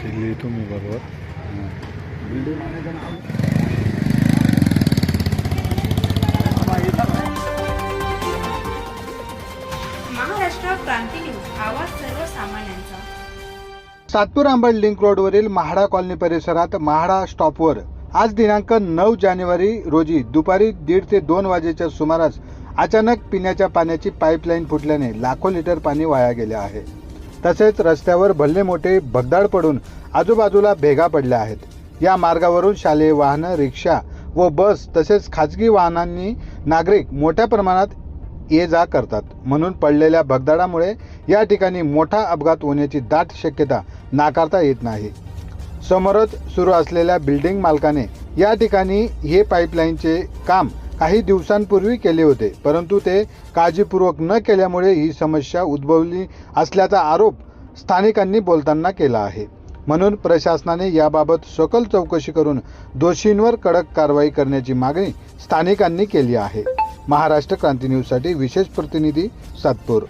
बरोबर. क्रांती न्यूज आवाज सर्वसामान्यांचा. सातपूर अंबड लिंक रोडवरील म्हाडा कॉलनी परिसरात म्हाडा स्टॉपवर आज दिनांक नऊ जानेवारी रोजी दुपारी दीड ते दोन वाजेच्या सुमारास अचानक पिण्याच्या पाण्याची पाईपलाईन फुटल्याने लाखो लिटर पाणी वाया गेले आहे. तसेच रस्त्यावर भल्ले मोठे भगदाड पडून आजूबाजूला भेगा पडल्या आहेत. या मार्गावरून शालेय वाहनं रिक्षा व बस तसेच खाजगी वाहनांनी नागरिक मोठ्या प्रमाणात ये जा करतात. म्हणून पडलेल्या भगदाडामुळे या ठिकाणी मोठा अपघात होण्याची दाट शक्यता नाकारता येत नाही. समोरच सुरू असलेल्या बिल्डिंग मालकाने या ठिकाणी हे पाईपलाईनचे काम काही दिवसांपूर्वी केले होते परंतु ते काळजीपूर्वक न केल्यामुळे ही समस्या उद्भवली असल्याचा आरोप स्थानिकांनी बोलताना केला आहे. म्हणून प्रशासनाने याबाबत सखोल चौकशी करून दोषींवर कडक कारवाई करण्याची मागणी स्थानिकांनी केली आहे. महाराष्ट्र क्रांती न्यूजसाठी विशेष प्रतिनिधी सातपूर.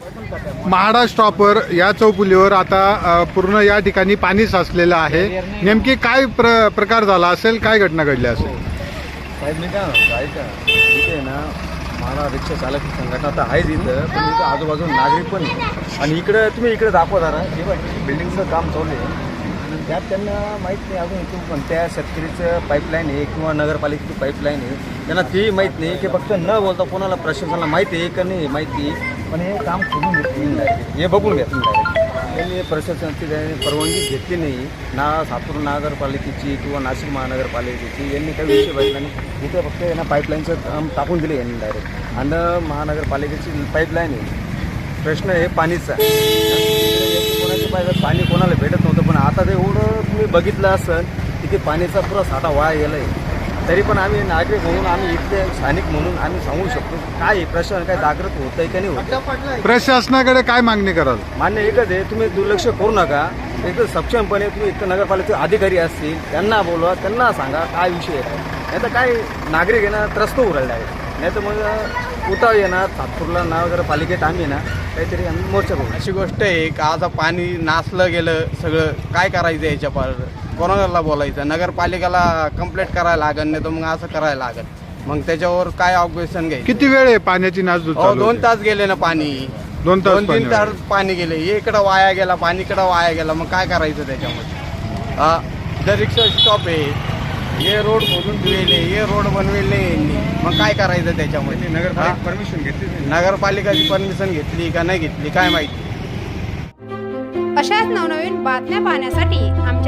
महाराष्ट्र स्टॉपवर या चौपुलीवर आता पूर्ण या ठिकाणी पाणी साचलेलं आहे. नेमकी काय प्र प्रकार झाला असेल काय घटना घडली असेल? साहेब मी काय म्हणतो ऐका इथे आहे ना. मला रिक्षा चालक संघटना तर आहेच इथं पण इथं आजूबाजूला नागरिक पण आहे. आणि इकडं तुम्ही इकडे दाखवा जरा. हे बघ बिल्डिंगचं काम चालू आहे. आणि त्यात त्यांना माहीत नाही अजून इथून कोणत्या शेतकरीचं पाईपलाईन आहे किंवा नगरपालिकेची पाईपलाईन आहे. त्यांना तेही माहीत नाही. की फक्त न बोलता कोणाला प्रशासनाला माहिती आहे का नाही माहिती पण हे काम करून घेतलं हे बघून घेतलं डायरेक्ट त्यांनी प्रशासनाची त्यांनी परवानगी घेतली नाही. ना सातूर नगरपालिकेची किंवा नाशिक महानगरपालिकेची. यांनी काही विषय बघितला नाही. इथे फक्त यांना पाईपलाईनचं काम टाकून दिले यांनी डायरेक्ट आणि महानगरपालिकेची पाईपलाईन आहे. प्रश्न आहे पाणीचा कोणाची पाहिजे पाणी कोणाला भेटत नव्हतं पण आता ते एवढं तुम्ही बघितलं असेल की ते पाण्याचा पुरा साठा वाया गेला आहे तरी पण आम्ही नागरिक म्हणून आम्ही इथले स्थानिक म्हणून आम्ही सांगू शकतो काय आहे, प्रशासन काय जागृत होत आहे का नाही होत प्रशासनाकडे काय मागणी कराल? मान्य एकच आहे तुम्ही दुर्लक्ष करू नका. एकदम सक्षमपणे तुम्ही इथं नगरपालिकेचे अधिकारी असतील त्यांना बोलवा त्यांना सांगा काय विषय आहे. नाही तर काय नागरिक आहे ना त्रस्त उरलेला आहे नाही तर मग उताव येणार सातपूरला नगरपालिकेत आम्ही ना काहीतरी आम्ही मोर्चा करू. अशी गोष्ट आहे का आता पाणी नासलं गेलं सगळं काय करायचं याच्या पार? कोणाला बोलायचं? नगरपालिकेला कंप्लेंट करायला लागेल नाही तर मग असं करायला लागेल. मग त्याच्यावर काय ऑब्जेक्शन घ्यायचं? किती वेळ आहे पाण्याची नासधूस हो चालू दोन होती? तास गेले ना पाणी. दोन तास दोन पाणी तीन तास पाणी गेले. हे इकडं वाया गेला पाणी इकडं वाया गेला मग काय करायचं त्याच्यामध्ये? हा इथं रिक्षा स्टॉप आहे हे रोड खोदून ठेवले हे रोड बनवेले यांनी. मग काय करायचं त्याच्यामध्ये? नगरपालिका परमिशन घेतली हा? नगरपालिकाची परमिशन घेतली का नाही घेतली काय माहिती? अशाच नवनवीन बातम्या पाहण्यासाठी आमच्या